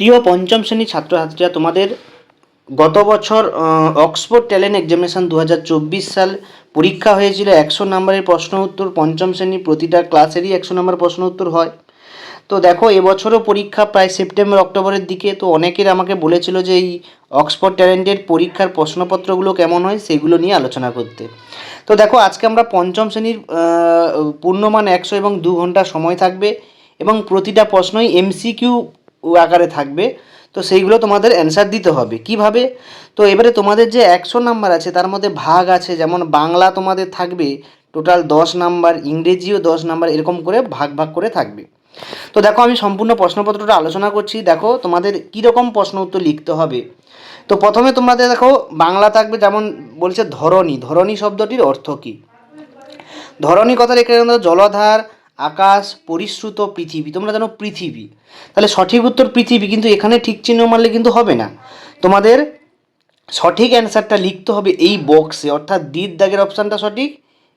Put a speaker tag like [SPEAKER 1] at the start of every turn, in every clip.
[SPEAKER 1] প্রিয় পঞ্চম শ্রেণির ছাত্রছাত্রীরা তোমাদের গত বছর অক্সফোর্ড ট্যালেন্ট এক্সামিনেশন দু চব্বিশ সাল পরীক্ষা হয়েছিল। একশো নম্বরের প্রশ্ন উত্তর, পঞ্চম শ্রেণির প্রতিটা ক্লাসেরই একশো নম্বর প্রশ্ন উত্তর হয়। তো দেখো, এবছরও পরীক্ষা প্রায় সেপ্টেম্বর, অক্টোবরের দিকে। তো অনেকের আমাকে বলেছিল যে এই অক্সফোর্ড ট্যালেন্টের পরীক্ষার প্রশ্নপত্রগুলো কেমন হয় সেগুলো নিয়ে আলোচনা করতে। তো দেখো, আজকে আমরা পঞ্চম শ্রেণির পূর্ণমান একশো এবং দু ঘণ্টা সময় থাকবে এবং প্রতিটা প্রশ্নই এমসিকিউ আকারে থাকবে। তো সেইগুলো তোমাদের অ্যান্সার দিতে হবে। কীভাবে? তো এবারে তোমাদের যে একশো নাম্বার আছে, তার মধ্যে ভাগ আছে, যেমন বাংলা তোমাদের থাকবে টোটাল দশ নাম্বার ইংরেজিও দশ নাম্বার এরকম করে ভাগ ভাগ করে থাকবে। তো দেখো আমি সম্পূর্ণ প্রশ্নপত্রটা আলোচনা করছি। দেখো তোমাদের কীরকম প্রশ্ন উত্তর লিখতে হবে। তো প্রথমে তোমাদের দেখো বাংলা থাকবে যেমন বলছে ধরনী ধরনী শব্দটির অর্থ কী? ধরনী কথার এখানে জলধার আকাশ, পরিশ্রুত পৃথিবী, তোমরা জানো পৃথিবী। তাহলে সঠিক উত্তর পৃথিবী, কিন্তু এখানে ঠিক চিহ্ন মারলে কিন্তু হবে না। তোমাদের সঠিক অ্যান্সারটা লিখতে হবে এই বক্সে, অর্থাৎ দির দাগের অপশানটা সঠিক,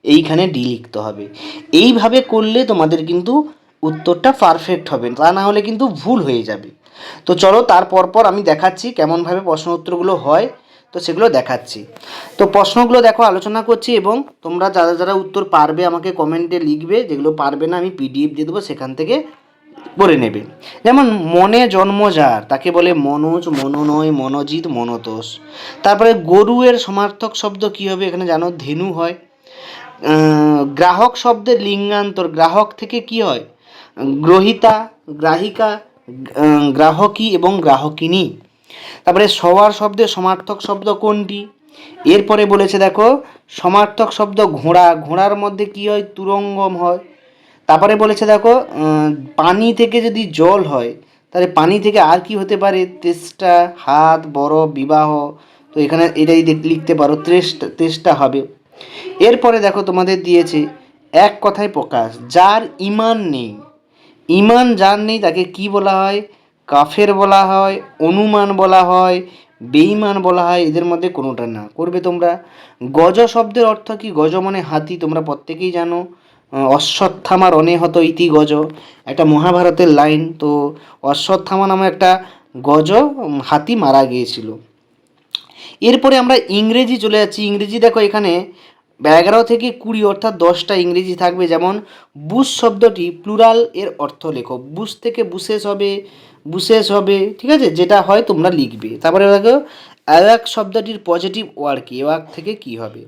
[SPEAKER 1] এইখানে ডি লিখতে হবে। এইভাবে করলে তোমাদের কিন্তু উত্তরটা পারফেক্ট হবে, তা না হলে কিন্তু ভুল হয়ে যাবে। তো চলো তার পর আমি দেখাচ্ছি কেমনভাবে প্রশ্ন উত্তরগুলো হয়। তো সেগুলো দেখাচ্ছি। তো প্রশ্নগুলো দেখো, আলোচনা করছি এবং তোমরা যারা যারা উত্তর পারবে আমাকে কমেন্টে লিখবে, যেগুলো পারবে না আমি পিডিএফ দিয়ে দেবো, সেখান থেকে করে নেবে। যেমন, মনে জন্ম যার, তাকে বলে মনোজ, মনোনয়, মনোজিৎ, মনতোষ। তারপরে গরুয়ের সমার্থক শব্দ কী হবে, এখানে জানো, ধেনু হয়। গ্রাহক শব্দের লিঙ্গান্তর, গ্রাহক থেকে কি হয়? গ্রহিতা, গ্রাহিকা গ্রাহকী এবং গ্রাহকিনী। তারপরে সবার শব্দে, সমার্থক শব্দ কোনটি? এরপরে বলেছে, দেখো, সমার্থক শব্দ ঘোড়া, ঘোড়ার মধ্যে কি হয়? তুরঙ্গম হয়। তারপরে বলেছে, দেখো পানি থেকে যদি জল হয়, তাহলে পানি থেকে আর কি হতে পারে? তেষ্টা, হাত, বড়, বিবাহ। তো এখানে এটাই লিখতে পারো, তেষ্টা তেষ্টা হবে। এরপরে দেখো, তোমাদের দিয়েছে, এক কথায় প্রকাশ, যার ইমান নেই। ইমান যার নেই, তাকে কি বলা হয়? কাফের বলা হয়, অনুমান বলা হয়, বেঈমান বলা হয়, এদের মধ্যে কোনোটা না। করবে তোমরা? গজ শব্দের অর্থ কি? গজ মানে হাতি, তোমরা প্রত্যেকেই জানো। অশ্বত্থামার অনেহত ইতি গজ। একটা মহাভারতের লাইন, তো অশ্বত্থামা নামে একটা গজ হাতি মারা গিয়েছিল। এরপরে আমরা ইংরেজি চলে যাচ্ছি। ইংরেজি দেখো এখানে, এগারো থেকে কুড়ি, অর্থাৎ দশটা ইংরেজি থাকবে। যেমন বুশ শব্দটি প্লুরাল এর অর্থ লেখো। বুশ থেকে বুশেস হবে বুশেস হবে, ঠিক আছে? যেটা হয় তোমরা লিখবে। তারপরে দেখো অ্যাওয়াক শব্দটির পজিটিভ ওয়ার্ড কি? ওয়াক থেকে কি হবে?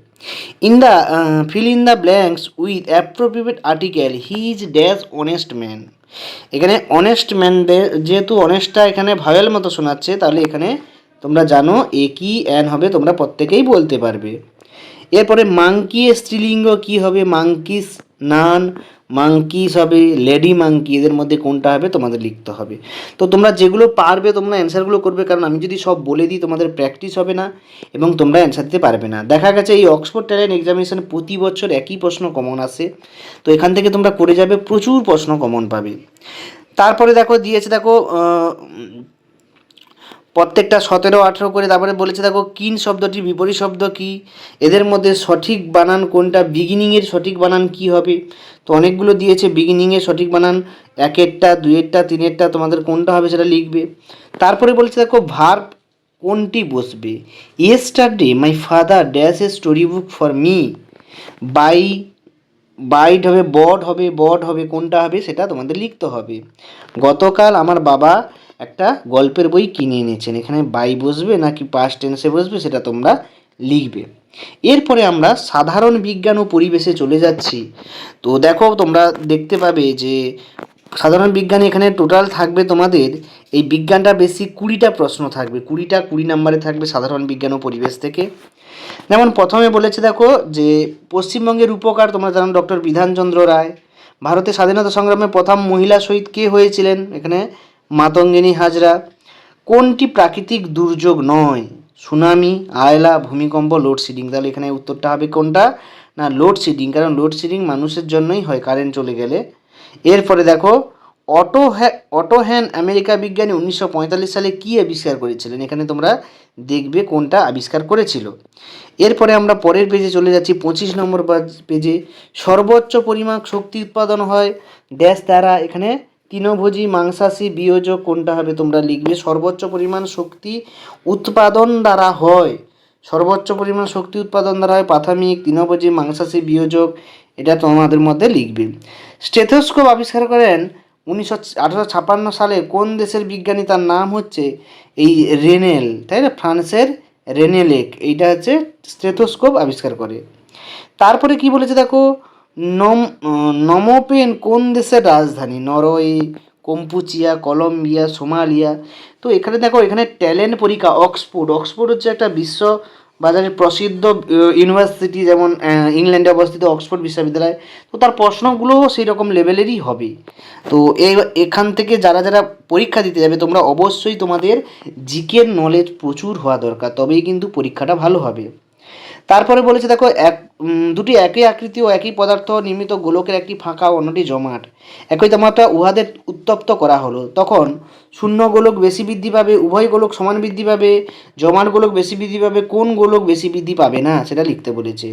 [SPEAKER 1] In the fill in the blanks with appropriate article he is dash honest man এখানে অনেস্ট ম্যানদের যেহেতু অনেস্টটা এখানে ভাবেল মতো শোনাচ্ছে, তাহলে এখানে তোমরা জানো এ কি অ্যান হবে, তোমরা প্রত্যেকেই বলতে পারবে। এরপরে মাংকি স্ত্রীলিঙ্গ কি হবে? মাংকিস নান মাংকিস হবে লেডি মাংকি এদের মধ্যে কোনটা হবে তোমাদের লিখতে হবে। তো তোমরা যেগুলো পারবে, তোমরা অ্যান্সারগুলো করবে, কারণ আমি যদি সব বলে দিই, তোমাদের প্র্যাকটিস হবে না এবং তোমরা অ্যান্সার দিতে পারবে না। দেখা গেছে এই অক্সফোর্ড ট্যালেন্ট এক্সামিনেশন প্রতি বছর একই প্রশ্ন কমন আসে। তো এখান থেকে তোমরা করে যাবে, প্রচুর প্রশ্ন কমন পাবে। তারপরে দেখো, দিয়েছে দেখো প্রত্যেকটা সতেরো, আঠেরো করে তারপরে বলেছে, দেখো, কিন শব্দটির বিপরীত শব্দ কি? এদের মধ্যে সঠিক বানান কোনটা? বিগিনিংয়ের সঠিক বানান কি হবে? তো অনেকগুলো দিয়েছে বিগিনিংয়ের সঠিক বানান, একেরটা দুয়েরটা তিনেরটা, তোমাদের কোনটা হবে সেটা লিখবে। তারপরে বলেছে, দেখো ভার্ব কোনটি বসবে? Yesterday my father dash a story book for me buy bought হবে বড হবে বড হবে, কোনটা হবে সেটা তোমাদের লিখতে হবে। গতকাল আমার বাবা একটা গল্পের বই কিনে এনেছেন। এখানে বাই বসবে নাকি পাস্ট টেন্সে বসবে সেটা তোমরা লিখবে। এরপরে আমরা সাধারণ বিজ্ঞান ও পরিবেশে চলে যাচ্ছি। তো দেখো, তোমরা দেখতে পাবে যে সাধারণ বিজ্ঞানে এখানে টোটাল থাকবে তোমাদের, এই বিজ্ঞানটা বেশি কুড়িটা প্রশ্ন থাকবে। কুড়িটা, কুড়ি নম্বরে থাকবে সাধারণ বিজ্ঞান ও পরিবেশ থেকে। যেমন প্রথমে বলেছে দেখো যে, পশ্চিমবঙ্গের উপকার তোমরা জানো ডক্টর বিধানচন্দ্র রায়। ভারতের স্বাধীনতা সংগ্রামে প্রথম মহিলা শহীদ কে হয়েছিলেন? এখানে মাতঙ্গিনী হাজরা, কোনটি প্রাকৃতিক দুর্যোগ নয়? সুনামি, আয়লা, ভূমিকম্প লোডশেডিং তাহলে এখানে উত্তরটা হবে কোনটা? না লোডশেডিং কারণ লোডশেডিং মানুষের জন্যই হয় কারেন্ট চলে গেলে। এরপরে দেখো, অটো অটো হ্যান আমেরিকা বিজ্ঞানী উনিশশো পঁয়তাল্লিশ সালে কী আবিষ্কার করেছিলেন? এখানে তোমরা দেখবে কোনটা আবিষ্কার করেছিল। এরপরে আমরা পরের পেজে চলে যাচ্ছি, পঁচিশ নম্বর পেজে সর্বোচ্চ পরিমাণ শক্তি উৎপাদন হয় ড্যাশ দ্বারা এখানে তৃণভোজী মাংসাশী বিয়োজক কোনটা হবে তোমরা লিখবে? সর্বোচ্চ পরিমাণ শক্তি উৎপাদন দ্বারা হয়। সর্বোচ্চ পরিমাণ শক্তি উৎপাদন দ্বারা হয় প্রাথমিক তৃণভোজী মাংসাশী বিয়োজক এটা তোমাদের মধ্যে লিখবে। স্টেথোস্কোপ আবিষ্কার করেন উনিশশো আঠারোশো ছাপ্পান্ন সালে। কোন দেশের বিজ্ঞানী তার নাম হচ্ছে এই রেনেল, তাই না? ফ্রান্সের রেনেলেক, এইটা হচ্ছে স্টেথোস্কোপ আবিষ্কার করে। তারপরে কি বলেছে দেখো? নম নমোপেন কোন দেশের রাজধানী? Norway, Kampuchea, Colombia, Somalia. তো এখানে দেখো, এখানে ট্যালেন্ট পরীক্ষা, অক্সফোর্ড। অক্সফোর্ড হচ্ছে একটা বিশ্ব বাজারে প্রসিদ্ধ ইউনিভার্সিটি যেমন ইংল্যান্ডে অবস্থিত অক্সফোর্ড বিশ্ববিদ্যালয়। তো তার প্রশ্নগুলোও সেই রকম লেভেলেরই হবে। তো এই এখান থেকে যারা যারা পরীক্ষা দিতে যাবে, তোমরা অবশ্যই তোমাদের জিকের নলেজ প্রচুর হওয়া দরকার, তবেই কিন্তু পরীক্ষাটা ভালো হবে। তারপরে বলেছে, দেখো, এক দুটি একই আকৃতি ও একই পদার্থ নির্মিত গোলকের একটি ফাঁকা অন্যটি জমাট। একই তাপমাত্রা উহাদের উত্তপ্ত করা হলো। তখন শূন্য গোলক বেশি বৃদ্ধি পাবে, উভয় গোলক সমান বৃদ্ধি পাবে, জমাট গোলক বেশি বৃদ্ধি পাবে কোন গোলক বেশি বৃদ্ধি পাবে না, সেটা লিখতে বলেছে।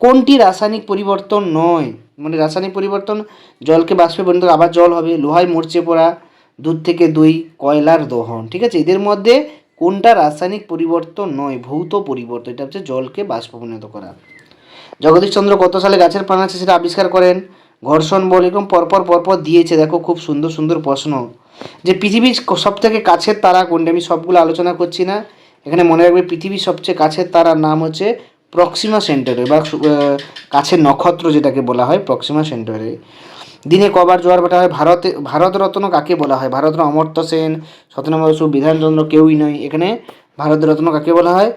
[SPEAKER 1] কোনটি রাসায়নিক পরিবর্তন নয় মানে রাসায়নিক পরিবর্তন, জলকে বাষ্পে পরিণত আবার জল হবে, লোহায় মরচে পড়া, দুধ থেকে দই, কয়লার দহন, ঠিক আছে? এদের মধ্যে কোনটা রাসায়নিক পরিবর্তন নয়, ভৌত পরিবর্তন, এটা হচ্ছে জলকে বাষ্প পরিণত করা। জগদীশচন্দ্র কত সালে গাছের প্রাণ আছে সেটা আবিষ্কার করেন? ঘর্ষণ, বল এরকম পরপর পরপর দিয়েছে। দেখো, খুব সুন্দর সুন্দর প্রশ্ন। যে পৃথিবীর সব থেকে কাছের তারা কোনটা? আমি সবগুলো আলোচনা করছি না। এখানে মনে রাখবে, পৃথিবীর সবচেয়ে কাছের তারার নাম হচ্ছে প্রক্সিমা সেন্টারে, বা কাছের নক্ষত্র যেটাকে বলা হয়, প্রক্সিমা সেন্টারে। দিনে কবার জোয়ার ভাটা হয়। ভারতে, ভারতরত্ন কাকে বলা হয়? ভারতরত্ন অমর্ত্য সেন সত্যনারায়ণ বসু বিধানচন্দ্র কেউই নয়। এখানে ভারতরত্ন কাকে বলা হয়?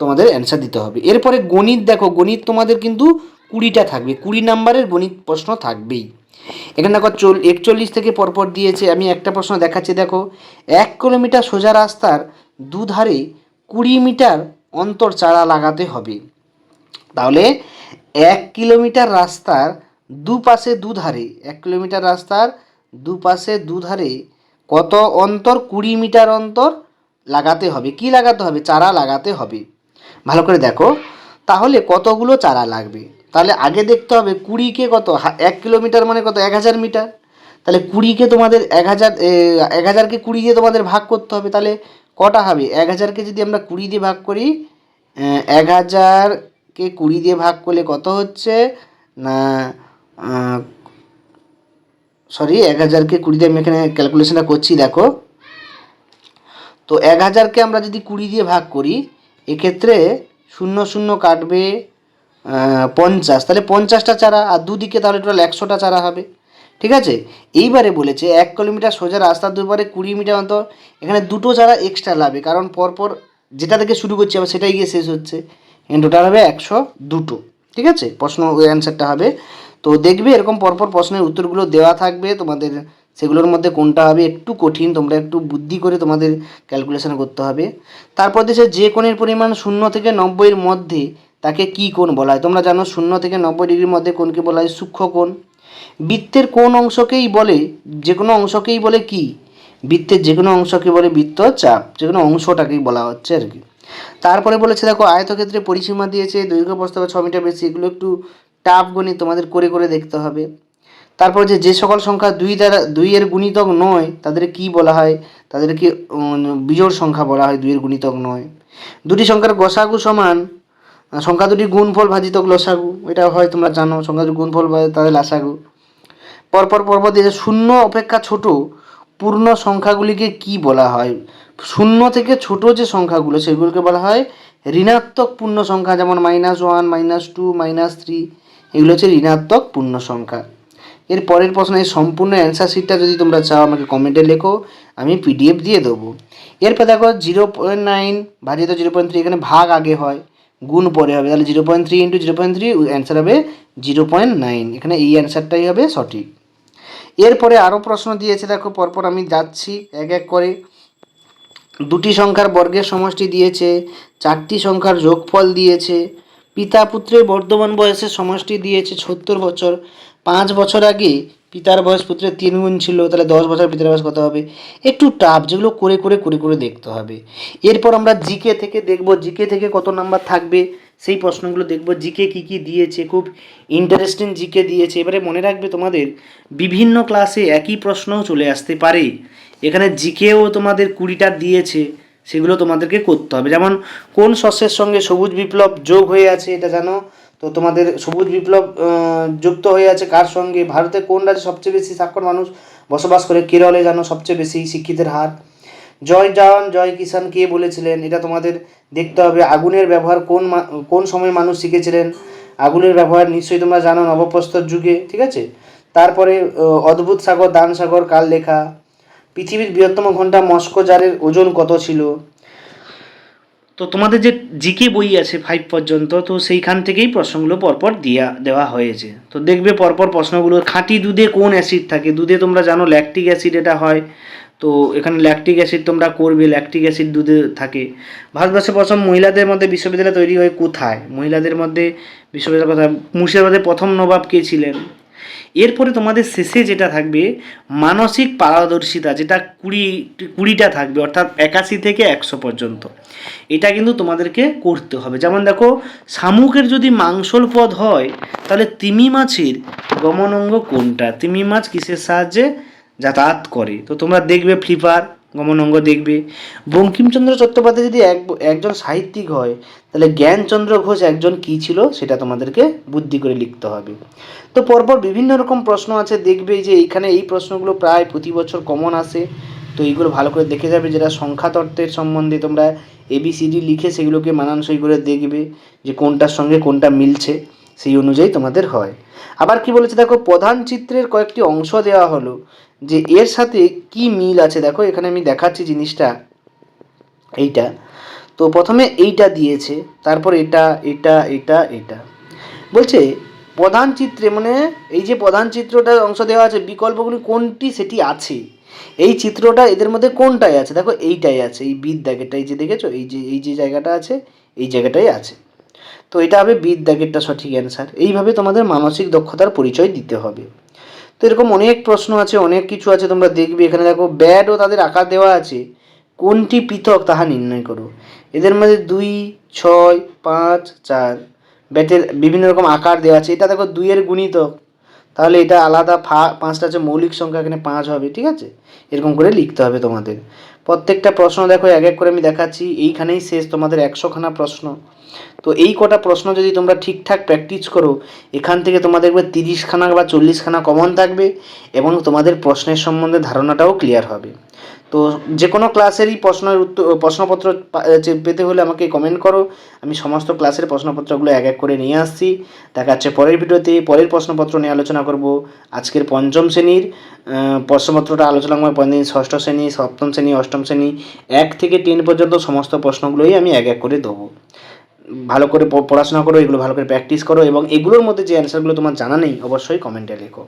[SPEAKER 1] তোমাদের অ্যান্সার দিতে হবে। এরপরে গণিত দেখো, গণিত তোমাদের কিন্তু কুড়িটা থাকবে, কুড়ি নাম্বারের গণিত প্রশ্ন থাকবেই। এখানে দেখো চল, একচল্লিশ থেকে পরপর দিয়েছে, আমি একটা প্রশ্ন দেখাচ্ছি, দেখো। এক কিলোমিটার সোজা রাস্তার দুধারে কুড়ি মিটার অন্তর চারা লাগাতে হবে। তাহলে এক কিলোমিটার রাস্তার দুপাশে দুধারে, এক কিলোমিটার রাস্তার দুপাশে দুধারে কত অন্তর? কুড়ি মিটার অন্তর লাগাতে হবে। কি লাগাতে হবে? চারা লাগাতে হবে। ভালো করে দেখো। তাহলে কতগুলো চারা লাগবে? তাহলে আগে দেখতে হবে কুড়িকে কত? এক কিলোমিটার মানে কত? এক হাজার মিটার। তাহলে কুড়িকে তোমাদের এক হাজার এক হাজারকে কুড়ি দিয়ে তোমাদের ভাগ করতে হবে। তাহলে কটা হবে? এক হাজারকে যদি আমরা কুড়ি দিয়ে ভাগ করি এক হাজারকে কুড়ি দিয়ে ভাগ করলে কত হচ্ছে? না সরি, এক হাজারকে কুড়ি দিয়ে আমি এখানে ক্যালকুলেশনটা করছি, দেখো। তো এক হাজারকে আমরা যদি কুড়ি দিয়ে ভাগ করি এক্ষেত্রে শূন্য শূন্য কাটবে পঞ্চাশ। তাহলে পঞ্চাশটা চারা আর দুদিকে তাহলে টোটাল একশোটা চারা হবে। ঠিক আছে? এইবারে বলেছে এক কিলোমিটার সোজা রাস্তার দুপারে কুড়ি মিটার অন্তর, এখানে দুটো চারা এক্সট্রা লাগবে কারণ পরপর যেটা থেকে শুরু করছি আবার সেটাই গিয়ে শেষ হচ্ছে। এখানে টোটাল হবে একশো দুটো। ঠিক আছে? প্রশ্ন অ্যান্সারটা হবে। তো দেখবে এরকম পরপর প্রশ্নের উত্তরগুলো দেওয়া থাকবে। তোমাদের সেগুলোর মধ্যে কোনটা হবে একটু কঠিন, তোমরা একটু বুদ্ধি করে তোমাদের ক্যালকুলেশন করতে হবে। তারপর দেশে যে কোণের পরিমাণ শূন্য থেকে নব্বইয়ের মধ্যে তাকে কি কোণ বলা হয়? তোমরা জানো শূন্য থেকে নব্বই ডিগ্রির মধ্যে কোণকে বলা হয় সূক্ষ্ম কোণ। বৃত্তের কোন অংশকেই বলে, যে কোনো অংশকেই বলে কি? বৃত্তের যে কোনো অংশকে বলে বৃত্ত চাপ, যে কোনো অংশটাকেই বলা হচ্ছে আর কি। তারপরে বলেছে, দেখো, আয়তক্ষেত্রে পরিসীমা দিয়েছে, দৈর্ঘ্য প্রস্তাবে ছ মিটার বেশি, এগুলো একটু টাফ গণিত তোমাদের করে করে দেখতে হবে। তারপর যে যে সকল সংখ্যা দুই দ্বারা, দুইয়ের গুণিতক নয়, তাদের কি বলা হয়? তাদেরকে বিজোড় সংখ্যা বলা হয় দুইয়ের গুণিতক নয়। দুটি সংখ্যার গসাগু সমান সংখ্যা দুটি গুণফল ভাজিতক লসাগু। এটা হয় তোমরা জানো, সংখ্যা দুটি গুণফল তাদের লাসাগু। পরপর পরপর দিয়ে শূন্য অপেক্ষা ছোট, পূর্ণ সংখ্যাগুলিকে কি বলা হয়? শূন্য থেকে ছোট যে সংখ্যাগুলো, সেগুলোকে বলা হয় ঋণাত্মক পূর্ণ সংখ্যা। যেমন minus one minus two minus three এগুলো হচ্ছে ঋণাত্মক পূর্ণ সংখ্যা। এর পরের প্রশ্ন এই সম্পূর্ণ অ্যান্সার শিটটা যদি তোমরা চাও, আমাকে কমেন্টে লেখো, আমি পিডিএফ দিয়ে দেবো। এরপর দেখো জিরো পয়েন্ট নাইন ভাজিত জিরো পয়েন্ট থ্রি এখানে ভাগ আগে হয়, গুণ পরে হবে। তাহলে zero point three into zero point three answer হবে জিরো পয়েন্ট নাইন এখানে এই অ্যান্সারটাই হবে সঠিক। এরপরে আরও প্রশ্ন দিয়েছে, দেখো পরপর আমি যাচ্ছি এক এক করে। দুটি সংখ্যার বর্গের সমষ্টি দিয়েছে, চারটি সংখ্যার যোগফল দিয়েছে, পিতা পুত্রের বর্ধমান বয়সের সমষ্টি দিয়েছে সত্তর বছর পাঁচ বছর আগে পিতার বয়স পুত্রের তিন গুণ ছিল, তাহলে দশ বছর পিতার বয়স কত হবে? একটু টাফ যেগুলো করে করে করে করে দেখতে হবে। এরপর আমরা জিকে থেকে দেখব জিকে থেকে কত নাম্বার থাকবে? সেই প্রশ্নগুলো দেখব। জিকে কী কী দিয়েছে? খুব ইন্টারেস্টিং জিকে দিয়েছে। এবারে মনে রাখবে তোমাদের, বিভিন্ন ক্লাসে একই প্রশ্নও চলে আসতে পারে। এখানে জিকেও তোমাদের কুড়িটা দিয়েছে, সেগুলো তোমাদেরকে করতে হবে। যেমন কোন শস্যের সঙ্গে সবুজ বিপ্লব যোগ হয়ে আছে, এটা জানো? তো তোমাদের সবুজ বিপ্লব যুক্ত হয়ে আছে কার সঙ্গে? ভারতে কোন রাজ্যে সবচেয়ে বেশি সাক্ষর মানুষ বসবাস করে? কেরলে জানো সবচেয়ে বেশি শিক্ষিতের হার। জয় জওয়ান, জয় কিষান কে বলেছিলেন? এটা তোমাদের দেখতে হবে। আগুনের ব্যবহার কোন কোন সময় মানুষ শিখেছিলেন? আগুনের ব্যবহার নিশ্চয়ই তোমরা জানো নবপ্রস্তর যুগে, ঠিক আছে? তারপরে অদ্ভুত সাগর, দান সাগর কাল লেখা পৃথিবীর বৃহত্তম ঘণ্টা মস্কো জারের ওজন কত ছিল? তো তোমাদের যে জিকে বই আছে ফাইভ পর্যন্ত, তো সেইখান থেকেই প্রশ্নগুলো পরপর দিয়া দেওয়া হয়েছে। তো দেখবে পরপর প্রশ্নগুলো, খাঁটি দুধে কোন অ্যাসিড থাকে? দুধে তোমরা জানো ল্যাকটিক অ্যাসিড এটা হয়। তো এখানে ল্যাকটিক অ্যাসিড তোমরা করবে ল্যাকটিক অ্যাসিড দুধে থাকে। ভারতবর্ষে প্রথম মহিলাদের মধ্যে বিশ্ববিদ্যালয় তৈরি হয় কোথায়? মহিলাদের মধ্যে বিশ্ববিদ্যালয় কোথায়? মুর্শিদাবাদের প্রথম নবাব কে ছিলেন? এরপরে তোমাদের শেষে যেটা থাকবে, মানসিক পারদর্শিতা, যেটা কুড়ি, কুড়িটা থাকবে, অর্থাৎ একাশি থেকে একশো পর্যন্ত। এটা কিন্তু তোমাদেরকে করতে হবে। যেমন দেখো, শামুকের যদি মাংসল পদ হয়, তাহলে তিমি মাছের গমনঙ্গ কোনটা? তিমি মাছ কিসের সাহায্যে যাতায়াত করে? তো তোমরা দেখবে ফ্লিপার গমনাঙ্গ দেখবে। বঙ্কিমচন্দ্র চট্টোপাধ্যায় যদি এক, একজন সাহিত্যিক হয়, তাহলে জ্ঞানচন্দ্র ঘোষ একজন কী ছিল সেটা তোমাদেরকে বুদ্ধি করে লিখতে হবে। তো পরপর বিভিন্ন রকম প্রশ্ন আছে, দেখবে যে এইখানে এই প্রশ্নগুলো প্রায় প্রতি বছর কমন আসে। তো এইগুলো ভালো করে দেখে যাবে, যেটা সংখ্যা তত্ত্বের সম্বন্ধে তোমরা এবিসিডি লিখে সেগুলোকে মানানসই করে দেখবে, যে কোনটার সঙ্গে কোনটা মিলছে, সেই অনুযায়ী তোমাদের হয়। আবার কি বলেছে দেখো, প্রধান চিত্রের কয়েকটি অংশ দেওয়া হলো। যে এর সাথে কি মিল আছে? দেখো, এখানে আমি দেখাচ্ছি জিনিসটা। এইটা। তো প্রথমে এইটা দিয়েছে, তারপর এটা এটা এটা এটা। বলছে, প্রধান চিত্রে মানে এই যে প্রধান চিত্রটার অংশ দেওয়া আছে, বিকল্পগুলি কোনটি, সেটি আছে। এই চিত্রটা এদের মধ্যে কোনটাই আছে? দেখো, এইটাই আছে, এই বিদ দাগেরটা এই যে দেখেছ, এই যে এই যে জায়গাটা আছে, এই জায়গাটাই আছে। তো এটা হবে বিদ দাগেরটা সঠিক অ্যান্সার এইভাবে তোমাদের মানসিক দক্ষতার পরিচয় দিতে হবে। তো এরকম অনেক প্রশ্ন আছে, অনেক কিছু আছে তোমরা দেখবে। এখানে দেখো ব্যাড ও তাদের আকার দেওয়া আছে। কোনটি পৃথক তাহা নির্ণয় করো। এদের মধ্যে দুই, ছয়, পাঁচ, চার। ব্যাটের বিভিন্ন রকম আকার দেওয়া আছে। এটা দেখো দুইয়ের গুণিত তাহলে এটা আলাদা ফা, পাঁচটা আছে, মৌলিক সংখ্যা এখানে পাঁচ হবে, ঠিক আছে? এরকম করে লিখতে হবে তোমাদের। প্রত্যেকটা প্রশ্ন দেখো, এক এক করে আমি দেখাচ্ছি। এইখানেই শেষ তোমাদের একশোখানা প্রশ্ন। তো এই কটা প্রশ্ন যদি তোমরা ঠিকঠাক প্র্যাকটিস করো, এখান থেকে তোমাদের দেখবে তিরিশখানা বা চল্লিশখানা কমন থাকবে এবং তোমাদের প্রশ্নের সম্বন্ধে ধারণাটাও ক্লিয়ার হবে। তো যে কোনো ক্লাসেরই প্রশ্নের উত্তর, প্রশ্নপত্র পেতে হলে আমাকে কমেন্ট করো। আমি সমস্ত ক্লাসের প্রশ্নপত্রগুলো এক এক করে নিয়ে আসছি। দেখা যাচ্ছে পরের ভিডিওতে, পরের প্রশ্নপত্র নিয়ে আলোচনা করব। আজকের পঞ্চম শ্রেণির প্রশ্নপত্রটা আলোচনা করব। দিন ষষ্ঠ শ্রেণি, সপ্তম শ্রেণি, অষ্টম শ্রেণি, এক থেকে টেন পর্যন্ত সমস্ত প্রশ্নগুলোই আমি এক এক করে দেবো। ভালো করে পড়াশোনা করো, এগুলো ভালো করে প্র্যাকটিস করো এবং এগুলোর মধ্যে যে অ্যান্সারগুলো তোমার জানা নেই, অবশ্যই কমেন্টে লেখো।